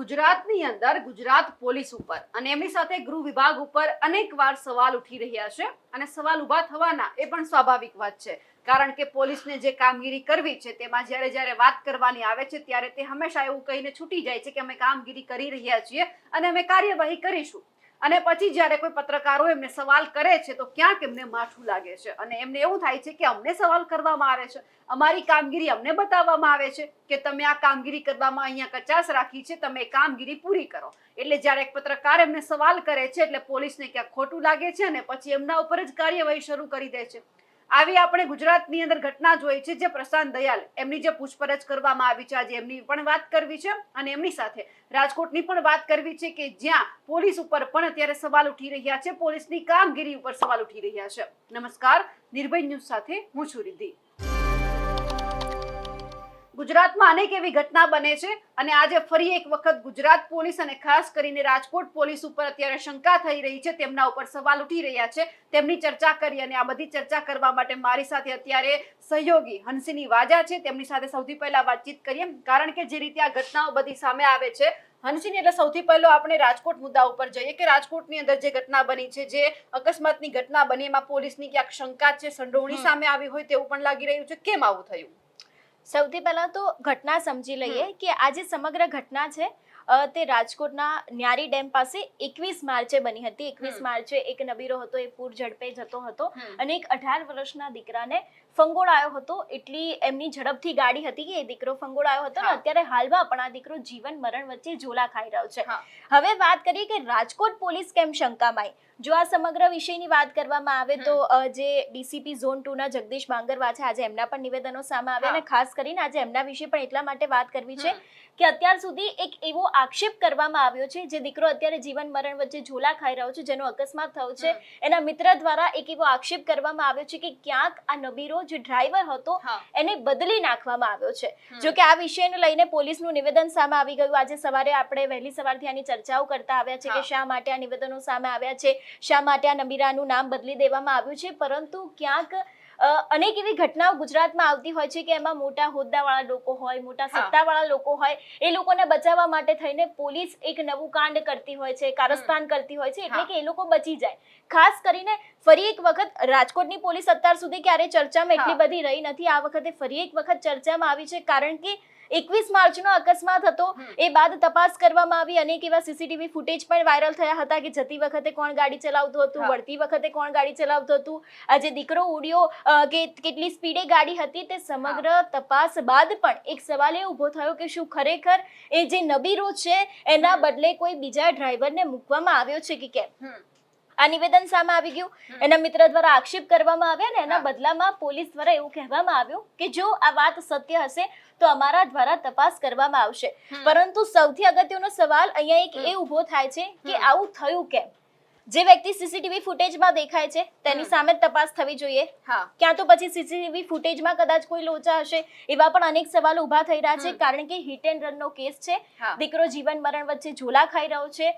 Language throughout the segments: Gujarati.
ગુજરાતની અંદર ગુજરાત પોલીસ ઉપર અને એમની સાથે ગૃહ વિભાગ ઉપર અનેકવાર સવાલ ઉઠી રહ્યા છે અને સવાલ ઊભા થવાના એ પણ સ્વાભાવિક વાત છે. કારણ કે પોલીસને જે કામગીરી કરવી છે તેમાં જ્યારે જ્યારે વાત કરવાની આવે છે ત્યારે તે હંમેશા એવું કહીને છૂટી જાય છે કે અમે કામગીરી કરી રહ્યા છીએ અને અમે કાર્યવાહી કરીશું. અને પછી જ્યારે કોઈ પત્રકારો એમને સવાલ કરે છે, તો ક્યાંક એમને માઠું લાગે છે. અને એમને એવું થાય છે કે અમને સવાલ કરવામાં આવે છે. અમારી કામગીરી અમને બતાવવામાં આવે છે કે તમે આ કામગીરી કરવામાં અહીંયા કચાસ રાખી છે, તમે કામગીરી પૂરી કરો. એટલે જ્યારે એક પત્રકાર એમને સવાલ કરે છે, એટલે પોલીસને ક્યાંક ખોટું લાગે છે અને પછી એમના ઉપર જ કાર્યવાહી શરૂ કરી દે છે. આવી આપણે ગુજરાતની અંદર ઘટના જોઈ છે જે પ્રશાંત દયાલ, એમની જે પૂછપરછ કરવામાં આવી છે, આજે એમની પણ વાત કરવી છે અને એમની સાથે રાજકોટની પણ વાત કરવી છે કે જ્યાં પોલીસ ઉપર પણ અત્યારે સવાલ ઉઠી રહ્યા છે, પોલીસની કામગીરી ઉપર સવાલ ઉઠી રહ્યા છે. નમસ્કાર, નિર્ભય ન્યૂઝ સાથે હું છું રિદ્ધિ. ગુજરાતમાં અનેક એવી ઘટના બને છે અને આજે ફરી એક વખત ગુજરાત પોલીસ અને ખાસ કરીને રાજકોટ પોલીસ ઉપર અત્યારે શંકા થઈ રહી છે તેમના ઉપર સવાલ ઉઠી રહ્યા છે. તેમની ચર્ચા કરી અને આ બધી ચર્ચા કરવા માટે મારી સાથે અત્યારે સહયોગી હંસિની વાજા છે. તેમની સાથે સૌથી પહેલા વાતચીત કરીએ. કારણ કે જે રીતે આ ઘટનાઓ બધી સામે આવે છે હંસિની એટલે સૌથી પહેલો આપણે રાજકોટ મુદ્દા ઉપર જઈએ કે રાજકોટની અંદર જે ઘટના બની છે જે અકસ્માતની ઘટના બની એમાં પોલીસની ક્યાંક શંકા છે સંડોવણી સામે આવી હોય તેવું પણ લાગી રહ્યું છે. કેમ આવું થયું? સૌથી પહેલા તો ઘટના સમજી લઈએ કે આ જે સમગ્ર ઘટના છે તે રાજકોટના ન્યારી ડેમ પાસે એકવીસ માર્ચે બની હતી. એકવીસ. માર્ચે એક નબીરો હતો એ પૂર ઝડપે જતો હતો અને એક અઢાર વર્ષના દીકરાને ફંગોળાયો હતો. એટલી એમની ઝડપથી ગાડી હતી કે એ દીકરો ફંગોળાયો હતો ને અત્યારે હાલમાં પણ આ દીકરો જીવન મરણ વચ્ચે ઝોલા ખાઈ રહ્યો છે. હવે વાત કરીએ કે રાજકોટ પોલીસ કેમ શંકામાં આવી જો આ સમગ્ર વિષયની વાત કરવામાં આવે તો જે ડીસીપી ઝોન ટુ ના જગદીશ બાંગરવા છે આજે એમના પણ નિવેદનો સામે આવ્યા અને ખાસ કરીને આજે એમના વિશે પણ એટલા માટે વાત કરવી છે કે અત્યાર સુધી એક એવો આક્ષેપ કરવામાં આવ્યો છે જે દીકરો અત્યારે જીવન મરણ વચ્ચે ઝોલા ખાઈ રહ્યો છે જેનો અકસ્માત થયો છે. એના મિત્ર દ્વારા એક એવો આક્ષેપ કરવામાં આવ્યો છે કે ક્યાંક આ નબીરો જે ડ્રાઈવર હતો એને બદલી નાખવામાં આવ્યો છે. જો કે આ વિષયને લઈને પોલીસનું નિવેદન સામે આવી ગયું. આજે સવારે આપણે વહેલી સવારથી આની ચર્ચાઓ કરતા આવ્યા છે કે શા માટે આ નિવેદનો સામે આવ્યા છે. શા માટે આ નબીરાનું નામ બદલી દેવામાં આવ્યું છે? પરંતુ ક્યાંક અનેક એવી ઘટનાઓ ગુજરાતમાં આવતી હોય છે કે એમાં મોટા હોદ્દાવાળા લોકો હોય મોટા સત્તાવાળા લોકો હોય એ લોકોને બચાવવા માટે થઈને પોલીસ એક નવું કાંડ કરતી હોય છે કારસ્તાન કરતી હોય છે એટલે કે એ લોકો બચી જાય. ખાસ કરીને ફરી એક વખત રાજકોટની પોલીસ અત્યાર સુધી ક્યારે ચર્ચામાં એટલી બધી રહી નથી આ વખતે ફરી એક વખત ચર્ચામાં આવી છે કારણ કે એકવીસ માર્ચનો અકસ્માત હતો. એ બાદ તપાસ કરવામાં આવી અનેક એવા સીસીટીવી ફૂટેજ પણ વાયરલ થયા હતા કે જતી વખતે કોણ ગાડી ચલાવતું હતું વળતી વખતે કોણ ગાડી ચલાવતું હતું. આજે દીકરો ઉડ્યો કે કેટલી સ્પીડે ગાડી હતી તે સમગ્ર તપાસ બાદ પણ એક સવાલ એ ઊભો થયો કે શું ખરેખર એ જે નબીરો છે એના બદલે કોઈ બીજા ડ્રાઈવરને મૂકવામાં આવ્યો છે કે કેમ? આ નિવેદન સામે આવી ગયું. એના મિત્ર દ્વારા આક્ષેપ કરવામાં આવ્યા ને એના બદલામાં પોલીસ દ્વારા એવું કહેવામાં આવ્યું કે જો આ વાત સત્ય હશે તો અમારા દ્વારા તપાસ કરવામાં આવશે. પરંતુ સૌથી અગત્યનો સવાલ અહીંયા એક એ ઊભો થાય છે કે આવું થયું કેમ? જે વ્યક્તિ સીસીટીવી ફૂટેજમાં દેખાય છે તેની સામે તપાસ થવી જોઈએ. હા. ક્યાં તો પછી સીસીટીવી ફૂટેજમાં કદાચ કોઈ લોચા હશે એવા પણ અનેક સવાલ ઊભા થઈ રહ્યા છે કારણ કે હિટ એન્ડ રનનો કેસ છે. દીકરો જીવન મરણ વચ્ચે ઝોલા ખાઈ રહ્યો છે.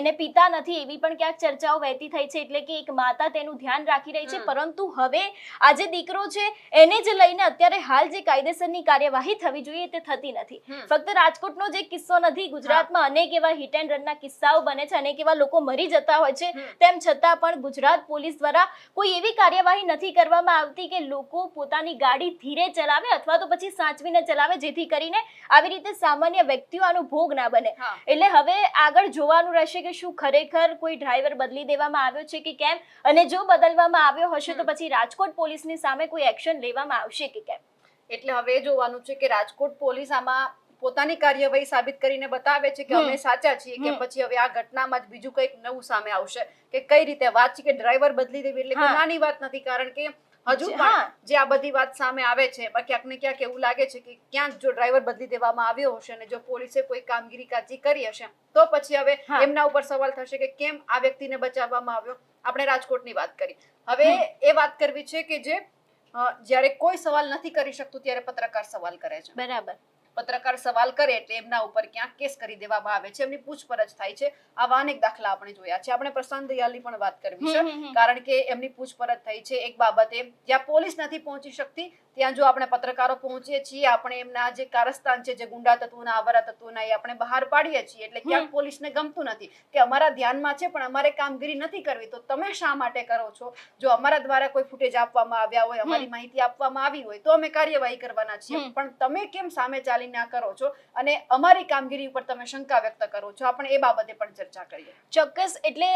એને પિતા નથી એવી પણ ક્યાંક ચર્ચાઓ વહેતી થઈ છે એટલે કે એક માતા તેનું ધ્યાન રાખી રહી છે. પરંતુ હવે આ જે દીકરો છે એને જ લઈને અત્યારે હાલ જે કાયદેસરની કાર્યવાહી થવી જોઈએ તે થતી નથી. ફક્ત રાજકોટનો જે કિસ્સો નથી ગુજરાતમાં અનેક એવા હિટ એન્ડ રનના કિસ્સાઓ બને છે અનેક એવા લોકો મરી જતા હોય છે હમ. તેમ છતાં પણ ગુજરાત પોલીસ દ્વારા કોઈ એવી કાર્યવાહી નથી કરવામાં આવતી કે લોકો પોતાની ગાડી ધીરે ચલાવે અથવા તો પછી સાચવીને ચલાવે જેથી કરીને આવી રીતે સામાન્ય વ્યક્તિઓ આનો ભોગ ના બને. એટલે હવે આગળ જોવાનું રહેશે કે શું ખરેખર કોઈ ડ્રાઈવર બદલી દેવામાં આવ્યો છે કે કેમ? અને જો બદલવામાં આવ્યો હશે તો પછી રાજકોટ પોલીસની સામે કોઈ એક્શન લેવામાં આવશે કે કેમ? એટલે હવે જોવાનું છે કે રાજકોટ પોલીસ આમાં પોતાની કાર્યવાહી સાબિત કરીને બતાવે છે કે અમે સાચા છીએ કે પછી હવે આ ઘટનામાં જ બીજું કંઈક નવું સામે આવશે કે કઈ રીતે વાત છે કે ડ્રાઈવર બદલી દેવી એટલે નાની વાત નથી કારણ કે હજુ પણ જે આ બધી વાત સામે આવે છે ક્યાંક ને ક્યાંક એવું લાગે છે કે ક્યાંક જો ડ્રાઈવર બદલી દેવામાં આવ્યો હશે અને જો પોલીસે કોઈ કામગીરી કાચી કરી હશે તો પછી હવે એમના ઉપર સવાલ થશે કે કેમ આ વ્યક્તિને બચાવવામાં આવ્યો? આપણે રાજકોટની વાત કરી. હવે એ વાત કરવી છે કે જે જ્યારે કોઈ સવાલ નથી કરી શકતું ત્યારે પત્રકાર સવાલ કરે છે. બરાબર. પત્રકાર સવાલ કરે એટલે એમના ઉપર ક્યાંક કેસ કરી દેવામાં આવે છે. એમની પૂછપરછ થાય છે. આવા અનેક દાખલા આપણે જોયા છે. આપણે પ્રશાંત દયાલની પણ વાત કરવી છે. કારણ કે એમની પૂછપરછ થઈ છે. એક બાબતે જ્યાં પોલીસ નથી પહોંચી શકતી ત્યાં જો આપણે પત્રકારો પહોંચીએ છીએ આપણે એમના જે કારસ્તાન છે જે ગુંડા તત્વોના આવારા તત્વોના એ આપણે બહાર પાડીએ છીએ. એટલે ક્યાંક પોલીસને ગમતું નથી કે અમારા ધ્યાનમાં છે પણ અમારે કામગીરી નથી કરવી. તો તમે શા માટે કરો છો? જો અમારા દ્વારા કોઈ ફૂટેજ આપવામાં આવ્યા હોય અમારી માહિતી આપવામાં આવી હોય તો અમે કાર્યવાહી કરવાના છીએ. પણ તમે કેમ સામે ચાલીને આ કરો છો? અને અમારી કામગીરી ઉપર તમે શંકા વ્યક્ત કરો છો? આપણે એ બાબતે પણ ચર્ચા કરીએ. ચોક્કસ. એટલે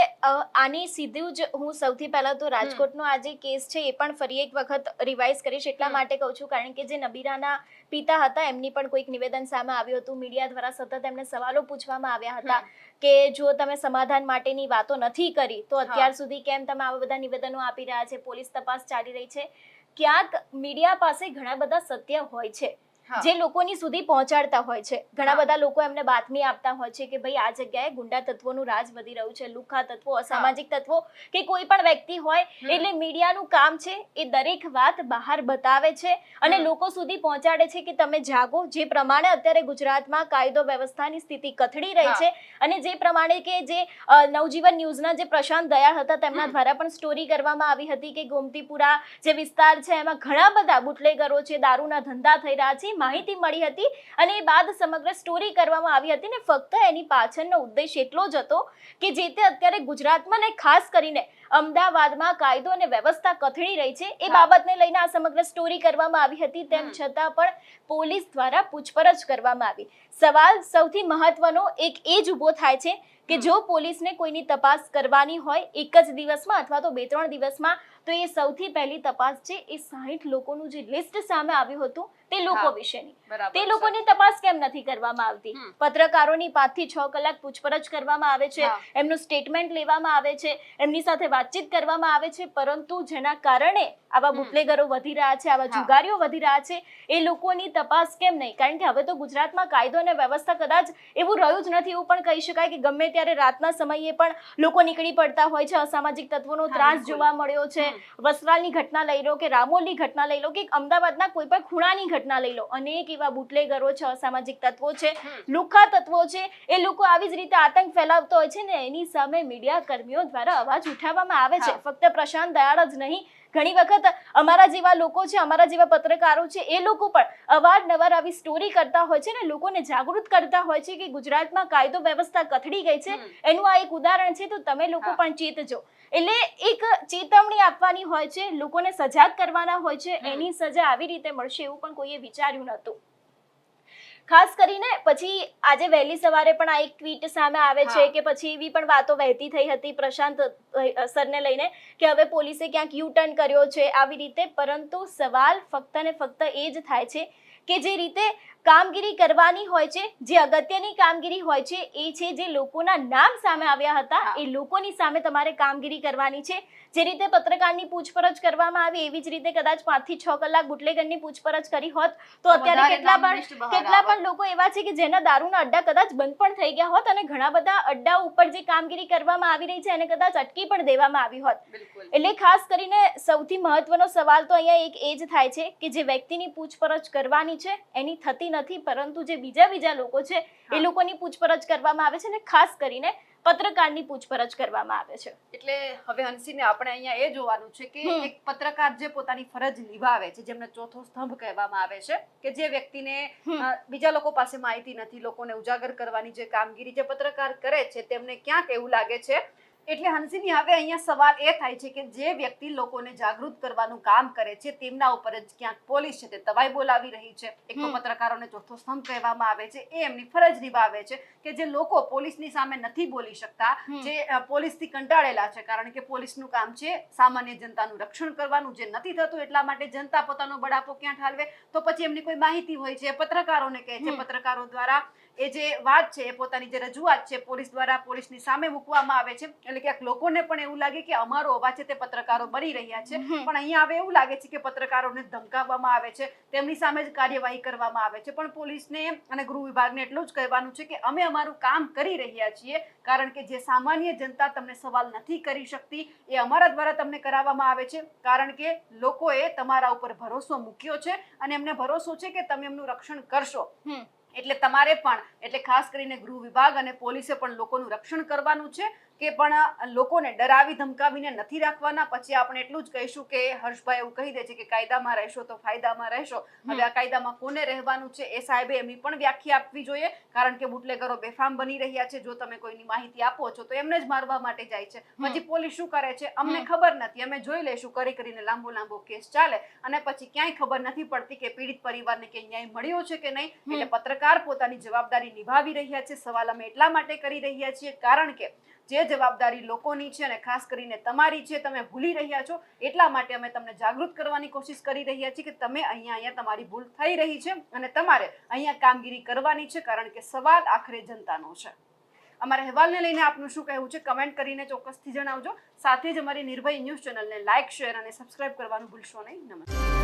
આની સીધું જ હું સૌથી પહેલા તો રાજકોટનો આ જે કેસ છે એ પણ ફરી એક વખત રિવાઇઝ કરીશ. એટલા હમ. માટે કહું છું કારણ કે જે નબીરાના પિતા હતા એમની પણ કોઈક નિવેદન સામે આવ્યું હતું. મીડિયા દ્વારા સતત એમને સવાલો પૂછવામાં આવ્યા હતા કે જો તમે સમાધાન માટેની વાતો નથી કરી તો અત્યાર સુધી કેમ તમે આવા બધા નિવેદનો આપી રહ્યા છે? પોલીસ તપાસ ચાલી રહી છે. ક્યાંક મીડિયા પાસે ઘણા બધા સત્ય હોય છે. જે લોકોની સુધી પહોંચાડતા હોય છે. ઘણા બધા લોકો એમને બાતમી આપતા હોય છે કે ભાઈ આ જગ્યાએ ગુંડા તત્વોનું રાજ વધી રહ્યું છે લુખા તત્વો અસામાજિક તત્વો કે કોઈ પણ વ્યક્તિ હોય એટલે મીડિયાનું કામ છે એ દરેક વાત બહાર બતાવે છે અને લોકો સુધી પહોંચાડે છે કે તમે જાગો. જે પ્રમાણે અત્યારે ગુજરાતમાં કાયદો વ્યવસ્થાની સ્થિતિ કથળી રહી છે અને જે પ્રમાણે કે જે નવજીવન ન્યૂઝના જે પ્રશાંત દયાળ હતા તેમના દ્વારા પણ સ્ટોરી કરવામાં આવી હતી કે ગોમતીપુરા જે વિસ્તાર છે એમાં ઘણા બધા બુટલેગરો છે દારૂના ધંધા થઈ રહ્યા છે માહિતી મળી હતી અને એ બાદ સમગ્ર સ્ટોરી કરવામાં આવી હતી ને ફક્ત એની પાછળનો ઉદ્દેશ એટલો જ હતો કે જે તે અત્યારે ગુજરાતમાં ને ખાસ કરીને અમદાવાદમાં કાયદો અને વ્યવસ્થા કથળી રહી છે. એ બાબતને લઈને આ સમગ્ર સ્ટોરી કરવામાં આવી હતી તેમ છતાં પણ પોલીસ દ્વારા પૂછપરછ કરવામાં આવી. સવાલ સૌથી મહત્વનો એક એ જ ઊભો થાય છે કે જો પોલીસને કોઈની તપાસ કરવાની હોય એક જ દિવસમાં અથવા તો બે ત્રણ દિવસમાં તો એ સૌથી પહેલી તપાસ છે એ સાહીઠ લોકોનું જે લિસ્ટ સામે આવ્યું હતું તે લોકો વિશેની. તે લોકોની તપાસ કેમ નથી કરવામાં આવતી. પત્રકારોની પાંચથી છ કલાક પૂછપરછ કરવામાં આવે છે એમનું સ્ટેટમેન્ટ લેવામાં આવે છે એમની સાથે વાતચીત કરવામાં આવે છે પરંતુ જેના કારણે આવા બુટલેગરો વધી રહ્યા છે આવા જુગારીઓ વધી રહ્યા છે એ લોકોની તપાસ કેમ નહીં? કારણ કે હવે તો ગુજરાતમાં કાયદો અને વ્યવસ્થા કદાચ એવું રહ્યું જ નથી એવું પણ કહી શકાય કે ગમે ત્યારે રાતના સમયે પણ લોકો નીકળી પડતા હોય છે અસામાજિક તત્વોનો ત્રાસ જોવા મળ્યો છે. વસ્ત્રાલની ઘટના લઈ લો કે રામોલની ઘટના લઈ લો કે અમદાવાદના કોઈ પણ ખૂણાની ઘટના લઈ લો અનેક એવા બુટલેગરો છે અસામાજિક તત્વો છે લુખા તત્વો છે એ લોકો આવી જ રીતે આતંક ફેલાવતો હોય છે ને એની સામે મીડિયા કર્મીઓ દ્વારા અવાજ ઉઠાવવામાં આવે છે. ફક્ત પ્રશાંત દયાળ જ નહીં ઘણી વખત અમારા જેવા લોકો છે અમારા જેવા પત્રકારો છે એ લોકો પણ અવારનવાર આવી સ્ટોરી કરતા હોય છે ને લોકોને જાગૃત કરતા હોય છે કે ગુજરાતમાં કાયદો વ્યવસ્થા કથળી ગઈ છે. એનું આ એક ઉદાહરણ છે તો તમે લોકો પણ ચેતજો. એટલે એક ચેતવણી આપવાની હોય છે લોકોને સજાગ કરવાના હોય છે એની સજા આવી રીતે મળશે એવું પણ કોઈએ વિચાર્યું નહોતું. ખાસ કરીને પછી આજે વહેલી સવારે પણ આ એક ટ્વીટ સામે આવે છે કે પછી એવી પણ વાતો વહેતી થઈ હતી પ્રશાંત સરને લઈને કે હવે પોલીસે ક્યાંક યુ ટર્ન કર્યો છે આવી રીતે. પરંતુ સવાલ ફક્ત ને ફક્ત એ જ થાય છે કે જે રીતે કામગીરી કરવાની હોય છે જે અગત્યની કામગીરી હોય છે એ છે જે લોકોના નામ સામે આવ્યા હતા એ લોકોની સામે તમારે કામગીરી કરવાની છે. જે રીતે પત્રકારની પૂછપરછ કરવામાં આવી એવી જ રીતે કદાચ પાંચથી છ કલાક બુટલેગરની પૂછપરછ કરી હોત તો અત્યારે કેટલા પણ કેટલા પણ લોકો એવા છે કે જેના દારૂના અડ્ડા કદાચ બંધ પણ થઈ ગયા હોત અને ઘણા બધા અડ્ડા ઉપર જે કામગીરી કરવામાં આવી રહી છે એને કદાચ અટકી પણ દેવામાં આવી હોત. એટલે ખાસ કરીને સૌથી મહત્વનો સવાલ તો અહીંયા એક એ જ થાય છે કે જે વ્યક્તિની પૂછપરછ કરવાની છે એની થતી નથી પરંતુ જે બીજા બીજા લોકો છે એ લોકોની પૂછપરછ કરવામાં આવે છે અને ખાસ કરીને પત્રકારની પૂછપરછ કરવામાં આવે છે. એટલે હવે હંસીને આપણે અહીંયા એ જોવાનું છે કે એક પત્રકાર જે પોતાની ફરજ નિભાવે છે જેમને ચોથો સ્તંભ કહેવામાં આવે છે કે જે વ્યક્તિને બીજા લોકો પાસે માહિતી નથી લોકોને ઉજાગર કરવાની જે કામગીરી જે પત્રકાર કરે છે તેમને ક્યાંક એવું લાગે છે એટલે હંસીની હવે અહીંયા સવાલ એ થાય છે કે જે વ્યક્તિ લોકોને જાગૃત કરવાનું કામ કરે છે તેમના ઉપર જ ક્યાંક પોલીસ છે તે તવાઈ બોલાવી રહી છે. એક પત્રકારોને ચોથો સ્તંભ કહેવામાં આવે છે એ એમની ફરજ નિભાવે છે કે જે લોકો પોલીસની સામે નથી બોલી શકતા જે પોલીસથી કંટાળેલા છે કારણ કે પોલીસનું કામ છે સામાન્ય જનતાનું રક્ષણ કરવાનું જે નથી થતું એટલા માટે જનતા પોતાનો બળાપો ક્યાં ઠાલવે તો પછી એમની કોઈ માહિતી હોય છે પત્રકારોને કહે છે પત્રકારો દ્વારા એ જે વાત છે એ પોતાની જે રજૂઆત છે પોલીસ દ્વારા પોલીસની સામે મૂકવામાં આવે છે. એટલે ક્યાંક લોકોને પણ એવું લાગે કે અમારો અવાજ છે તે પત્રકારો બની રહ્યા છે. પણ અહીંયા હવે એવું લાગે છે કે પત્રકારોને ધમકાવવામાં આવે છે. તેમની સામે જ કાર્યવાહી કરવામાં આવે છે. પણ પોલીસને અને ગૃહ વિભાગને એટલું જ કહેવાનું છે કે અમે અમારું કામ કરી રહ્યા છીએ. કારણ કે જે સામાન્ય જનતા તમને સવાલ નથી કરી શકતી એ અમારા દ્વારા તમને કરાવવામાં આવે છે. કારણ કે લોકોએ તમારા ઉપર ભરોસો મૂક્યો છે અને એમને ભરોસો છે કે તમે એમનું રક્ષણ કરશો. એટલે તમારે પણ, એટલે ખાસ કરીને ગૃહ વિભાગ અને પોલીસે પણ લોકોનું રક્ષણ કરવાનું છે. કે પણ લોકોને ડરાવી ધમકાવીને નથી રાખવાના. પછી આપણે એટલું જ કહીશું કે હર્ષભાઈ એવું કહી દે છે કે કાયદામાં રહેશો તો ફાયદામાં રહેશો. હવે આ કાયદામાં કોને રહેવાનું છે એ સાહેબે એમની પણ વ્યાખ્યા આપવી જોઈએ. કારણ કે બુટલેગરો બેફામ બની રહ્યા છે. જો તમે કોઈની માહિતી આપો છો તો એમને જ મારવા માટે જાય છે. પછી પોલીસ શું કરે છે? અમને ખબર નથી. અમે જોઈ લઈશું કરી કરીને લાંબો લાંબો કેસ ચાલે. અને પછી ક્યાંય ખબર નથી પડતી કે પીડિત પરિવારને કે ન્યાય મળ્યો છે કે નહીં. એટલે પત્રકાર પોતાની જવાબદારી નિભાવી રહ્યા છે. સવાલ અમે એટલા માટે કરી રહ્યા છીએ. કારણ કે જે જવાબદારી લોકોની છે અને ખાસ કરીને તમારી છે તમે ભૂલી રહ્યા છો, એટલા માટે અમે તમને જાગૃત કરવાની કોશિશ કરી રહ્યા છીએ કે તમે અહીંયા અહીંયા તમારી ભૂલ થઈ રહી છે અને તમારે અહીંયા કામગીરી કરવાની છે કારણ કે સવાલ આખરે જનતાનો છે. અમારા અહેવાલને લઈને આપનું શું કહેવું છે કમેન્ટ કરીને ચોક્કસથી જણાવજો. સાથે જ અમારી નિર્ભય ન્યૂઝ ચેનલને લાઇક શેર અને સબસ્ક્રાઇબ કરવાનું ભૂલશો નહીં. નમસ્કાર.